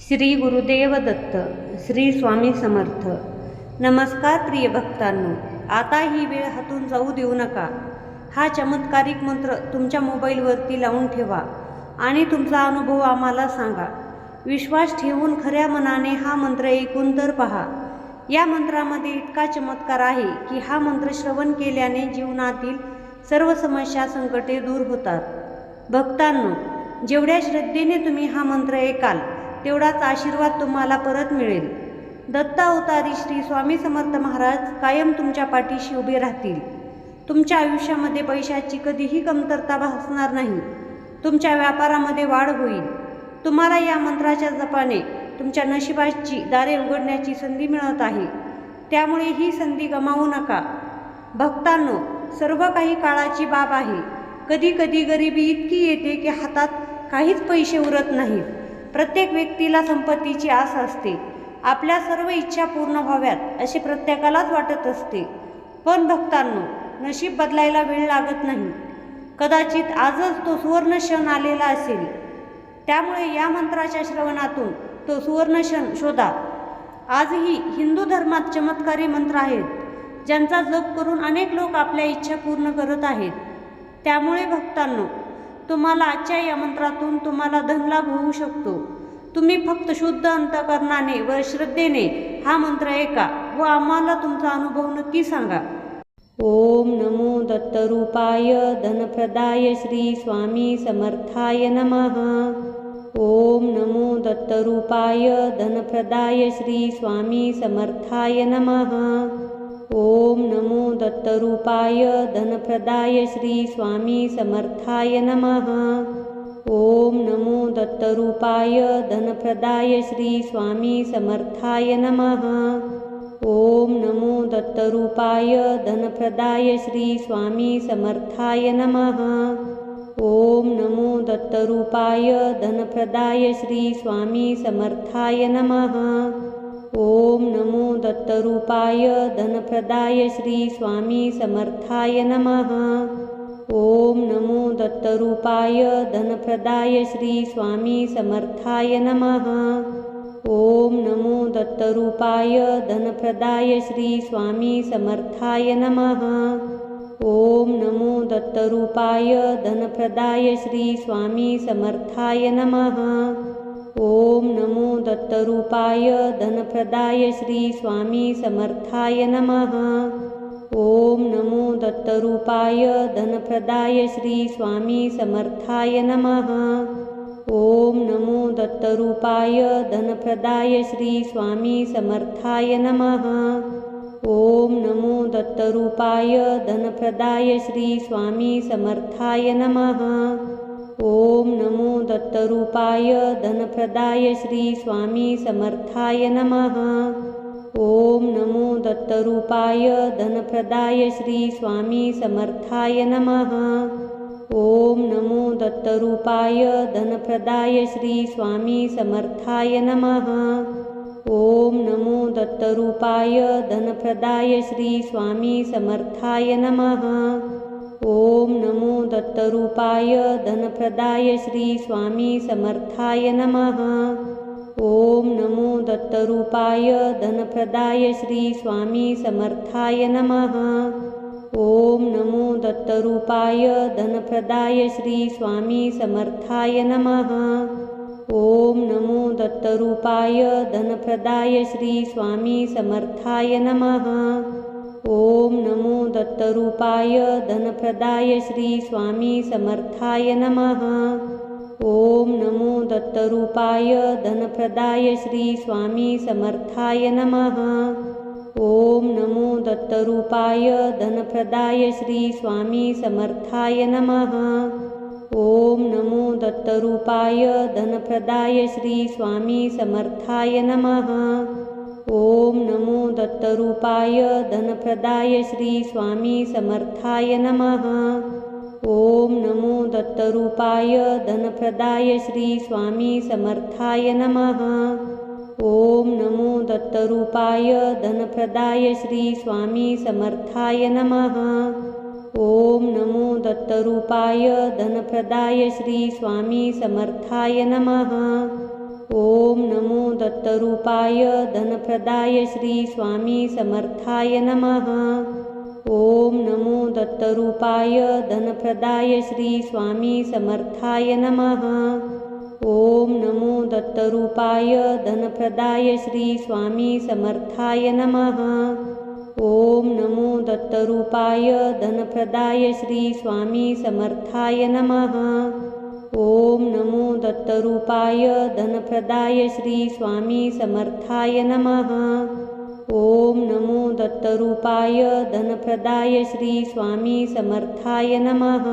श्री गुरुदेव दत्त श्री स्वामी समर्थ. नमस्कार प्रिय भक्तांनो आता ही वेळ हातून जाऊ देऊ नका. हा चमत्कारिक मंत्र तुमच्या मोबाईलवरती लावून ठेवा आणि तुमचा अनुभव आम्हाला सांगा. विश्वास ठेवून खऱ्या मनाने हा मंत्र ऐकून तर पहा. या मंत्रामध्ये इतका चमत्कार आहे की हा मंत्र श्रवण केल्याने जीवनातील सर्व समस्या संकटे दूर होतात. भक्तांनो जेवढ्या श्रद्धेने तुम्ही हा मंत्र ऐकाल तेवढाच आशीर्वाद तुम्हाला परत मिळेल. दत्ता अवतारी श्री स्वामी समर्थ महाराज कायम तुमच्या पाठीशी उभे राहतील. तुमच्या आयुष्यामध्ये पैशाची कधीही कमतरता भासणार नाही. तुमच्या व्यापारामध्ये वाढ होईल. तुम्हाला या मंत्राच्या जपाने तुमच्या नशिबाची दारे उघडण्याची संधी मिळत आहे. त्यामुळे ही संधी गमावू नका. भक्तांनो सर्व काही काळाची बाब आहे. कधी कधी गरिबी इतकी येते की हातात काहीच पैसे उरत नाहीत. प्रत्येक व्यक्तीला संपत्तीची आस असते. आपल्या सर्व इच्छा पूर्ण व्हाव्यात अशी प्रत्येकालाच वाटत असते. पण भक्तांनो नशीब बदलायला वेळ लागत नाही. कदाचित आजच तो सुवर्ण क्षण आलेला असेल. त्यामुळे या मंत्राच्या श्रवणातून तो सुवर्ण क्षण शोधा. आजही हिंदू धर्मात चमत्कारी मंत्र आहेत ज्यांचा जप करून अनेक लोक आपल्या इच्छा पूर्ण करत आहेत. त्यामुळे भक्तांनो तुम्हाला आजच्या या मंत्रातून तुम्हाला धनलाभ होऊ शकतो. तुम्ही फक्त शुद्ध अंतकरणाने व श्रद्धेने हा मंत्र ऐका व आम्हाला तुमचा अनुभव नक्की सांगा. ओम नमो दत्तरूपाय धनप्रदाय श्री स्वामी समर्थाय नमः. ओम नमो दत्तरूपाय धनप्रदाय श्री स्वामी समर्थाय नमः. ओम नमो दत्तरूपाय धनप्रदाय श्री स्वामी समर्थाय नमः। ओम नमो दत्तरूपाय धनप्रदाय श्री स्वामी समर्थाय नमः। ओम नमो दत्तरूपाय धनप्रदाय श्री स्वामी समर्थाय नमः। ओम नमो दत्तरूपाय धनप्रदाय श्री स्वामी समर्थाय नमः ओम नमो दत्तरूपाय धनप्रदाय श्री स्वामी समर्थाय नमः। ओम नमो दत्तरूपाय धनप्रदाय श्री स्वामी समर्थाय नमः। ओम नमो दत्तरूपाय धनप्रदाय श्री स्वामी समर्थाय नमः। ओम नमो दत्तरूपाय धनप्रदाय श्री स्वामी समर्थाय नमः ओम नमो दत्तरूपाय धनप्रदाय श्री स्वामी समर्थाय नमः। ओम नमो दत्तरूपाय धनप्रदाय श्री समर्थाय नमः। ओम नमो दत्तरूपाय धनप्रदाय श्री समर्थाय नमः। ओम नमो दत्तरूपाय धनप्रदाय श्री समर्थाय नमः ओम नमो दत्तरूपाय धनप्रदाय श्री स्वामी समर्थाय नमः। ओम नमो दत्तरूपाय धनप्रदाय श्री समर्थाय नमः। ओम नमो दत्तरूपाय धनप्रदाय श्री समर्थाय नमः। ओम नमो दत्तरूपाय धनप्रदाय श्री समर्थाय नमः ओम नमो दत्तरूपाय धनप्रदाय श्री स्वामी समर्थाय नमः। ओम नमो दत्तरूपाय धनप्रदाय श्री स्वामी समर्थाय नमः। ओम नमो दत्तरूपाय धनप्रदाय श्री स्वामी समर्थाय नमः। ओम नमो दत्तरूपाय धनप्रदाय श्री स्वामी समर्थाय नमः ओम नमो दत्तरूपाय धनप्रदाय श्री स्वामी समर्थाय नमः। ओम नमो दत्तरूपाय धनप्रदाय श्री स्वामी समर्थाय नमः। ओम नमो दत्तरूपाय धनप्रदाय श्री स्वामी समर्थाय नमः। ओम नमो दत्तरूपाय धनप्रदाय श्री स्वामी समर्थाय नमः ओम नमो दत्तरूपाय धनप्रदाय श्री स्वामी समर्थाय नमः। ओम नमो दत्तरूपाय धनप्रदाय श्री समर्थाय नमः। ओम नमो दत्तरूपाय धनप्रदाय श्री समर्थाय नमः। ओम नमो दत्तरूपाय धनप्रदाय श्री समर्थाय नमः ओम नमो दत्तरूपाय धनप्रदाय श्री स्वामी समर्थाय नमः। ॐ नमो दत्तरूपाय धनप्रदाय श्री स्वामी समर्थाय नमः। ॐ नमो दत्तरूपाय धनप्रदाय श्री स्वामी समर्थाय नमः। ॐ नमो दत्तरूपाय धनप्रदाय श्री स्वामी समर्थाय नमः ॐ नमो दत्तरूपाय धनप्रदाय श्री स्वामी समर्थाय नमः। ॐ नमो दत्तरूपाय धनप्रदाय श्री स्वामी समर्थाय नमः।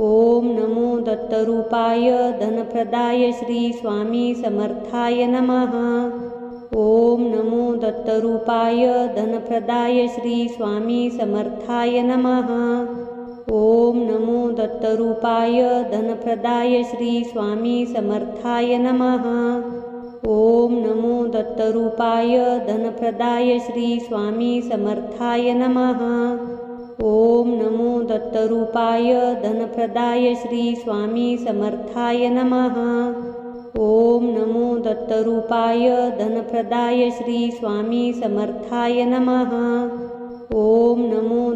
ॐ नमो दत्तरूपाय धनप्रदाय श्री स्वामी समर्थाय नमः। ॐ नमो दत्तरूपाय धनप्रदाय श्री स्वामी समर्थाय नमः ॐ नमो दत्तरूपाय धनप्रदाय श्री स्वामी समर्थाय नमः। ॐ नमो दत्तरूपाय धनप्रदाय श्री स्वामी समर्थाय नमः। ॐ नमो दत्तरूपाय धनप्रदाय श्री स्वामी समर्थाय नमः। ॐ नमो दत्तरूपाय धनप्रदाय श्री स्वामी समर्थाय नमो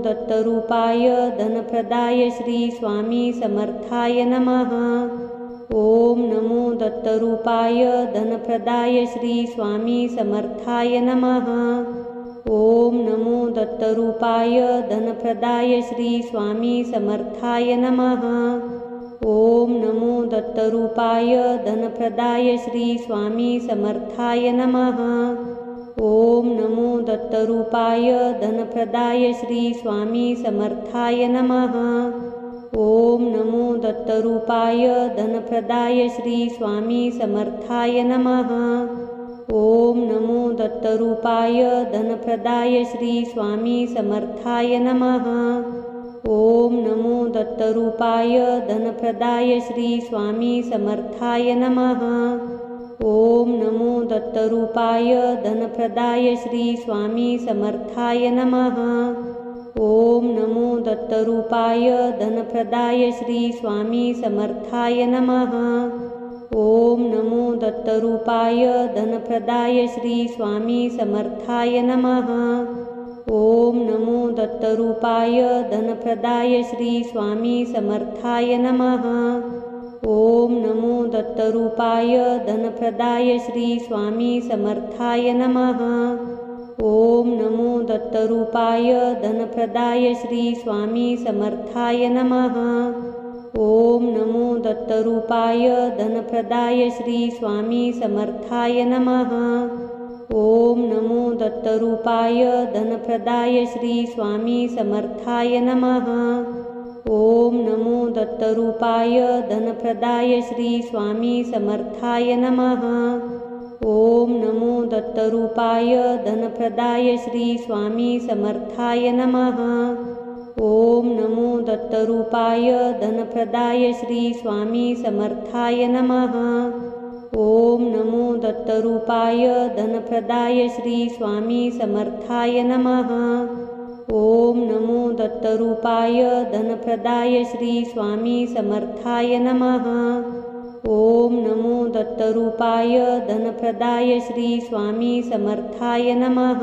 दत्तरूपाय धनप्रदाय श्री स्वामी समर्थाय नमः। ॐ नमो दत्तरूपाय धनप्रदाय श्री समर्थाय नमः। ॐ नमो दत्तरूपाय धनप्रदाय श्री समर्थाय नमः। ॐ नमो दत्तरूपाय धनप्रदाय श्री समर्थाय नमः ॐ नमो दत्तरूपाय धनप्रदाय श्री स्वामी समर्थाय नमः। ॐ नमो दत्तरूपाय धनप्रदाय श्री स्वामी समर्थाय नमः। ॐ नमो दत्तरूपाय धनप्रदाय श्री स्वामी समर्थाय नमः। ॐ नमो दत्तरूपाय धनप्रदाय श्री स्वामी समर्थाय नमः ॐ नमो दत्तरूपाय धनप्रदाय श्री स्वामी समर्थाय नमः। ॐ नमो दत्तरूपाय धनप्रदाय श्री स्वामी समर्थाय नमः। ॐ नमो दत्तरूपाय धनप्रदाय श्री स्वामी समर्थाय नमः। ॐ नमो दत्तरूपाय धनप्रदाय श्री स्वामी समर्थाय नमः ॐ नमो दत्तरूपाय धनप्रदाय श्री समर्थाय नमः। ॐ नमो दत्तरूपाय धनप्रदाय श्री समर्थाय नमः। ॐ नमो दत्तरूपाय धनप्रदाय श्री समर्थाय नमः। ॐ नमो दत्तरूपाय धनप्रदाय श्री समर्थाय नमः ॐ नमो दत्तरूपाय धनप्रदाय श्री स्वामी समर्थाय नमः। ॐ नमो दत्तरूपाय धनप्रदाय श्री स्वामी समर्थाय नमः। ॐ नमो दत्तरूपाय धनप्रदाय श्री स्वामी समर्थाय नमः। ॐ नमो दत्तरूपाय धनप्रदाय श्री स्वामी समर्थाय नमः ॐ नमो दत्तरूपाय धनप्रदाय श्री स्वामी समर्थाय नमः। ॐ नमो दत्तरूपाय धनप्रदाय श्री स्वामी समर्थाय नमः।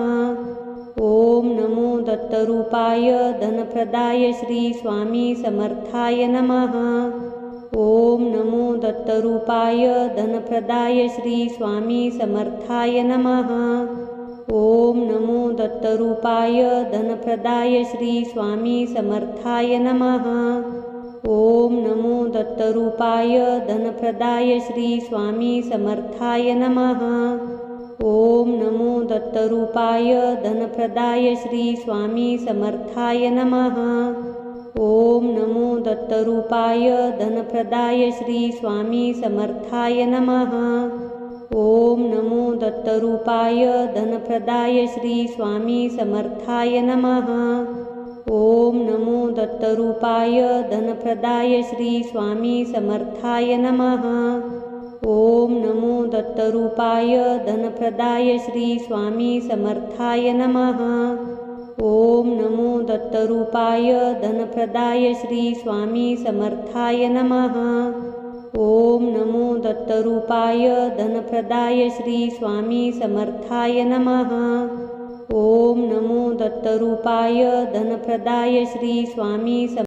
ॐ नमो दत्तरूपाय धनप्रदाय श्री स्वामी समर्थाय नमः। ॐ नमो दत्तरूपाय धनप्रदाय श्री स्वामी समर्थाय नमः ॐ नमो दत्तरूपाय धनप्रदाय श्री स्वामी समर्थाय नमः। ॐ नमो दत्तरूपाय धनप्रदाय श्री स्वामी समर्थाय नमः। ॐ नमो दत्तरूपाय धनप्रदाय श्री स्वामी समर्थाय नमः। ॐ नमो दत्तरूपाय धनप्रदाय श्री स्वामी समर्थाय नमः ॐ नमो दत्तरूपाय धनप्रदाय श्री स्वामी समर्थाय नमः। ॐ नमो दत्तरूपाय धनप्रदाय श्री स्वामी समर्थाय नमः। ॐ नमो दत्तरूपाय धनप्रदाय श्री स्वामी समर्थाय नमः। ॐ नमो दत्तरूपाय धनप्रदाय श्री स्वामी समर्थाय नमः ॐ नमो दत्तरूपाय धनप्रदाय श्री स्वामी समर्थाय नमः। ॐ नमो दत्तरूपाय धनप्रदाय श्री स्वामी